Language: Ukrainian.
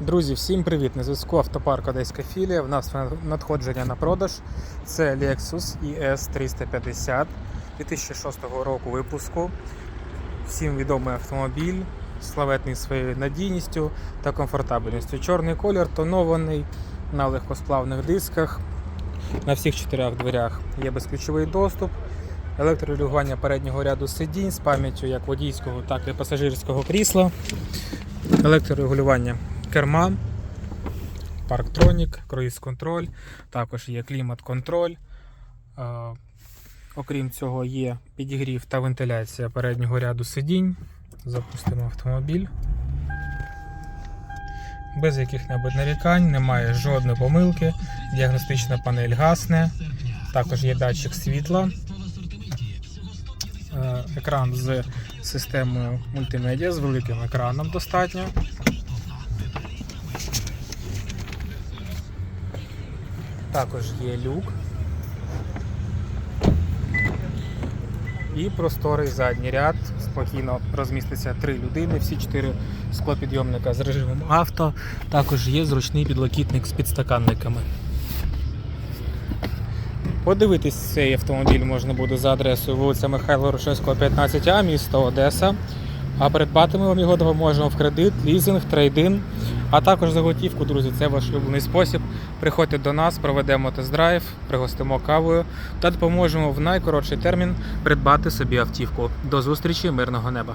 Друзі, всім привіт! На зв'язку автопарк Одеська філія. В нас надходження на продаж. Це Lexus ES 350 2006 року випуску. Всім відомий автомобіль, славетний своєю надійністю та комфортабельністю. Чорний колір тонований на легкосплавних дисках. На всіх чотирьох дверях є безключовий доступ, електрорегулювання переднього ряду сидінь з пам'яттю як водійського, так і пасажирського крісла, електрорегулювання керма, парктронік, круїз-контроль, також є клімат-контроль. Е, Окрім цього, є підігрів та вентиляція переднього ряду сидінь. Запустимо автомобіль. Без яких-небудь нарікань, немає жодної помилки. Діагностична панель гасне. Також є датчик світла. Е, Екран з системою мультимедіа, з великим екраном достатньо. Також є люк. І просторий задній ряд. Спокійно розміститься три людини, всі чотири склопідйомника з режимом авто. Також є зручний підлокітник з підстаканниками. Подивитись цей автомобіль можна буде за адресою вулиця Михайла Рушевського, 15А, місто Одеса. А придбати ми вам його допоможемо в кредит, лізинг, трейдин, а також за готівку, друзі. Це ваш улюблений спосіб. Приходьте до нас, проведемо тест-драйв, пригостимо кавою та допоможемо в найкоротший термін придбати собі автівку. До зустрічі, мирного неба!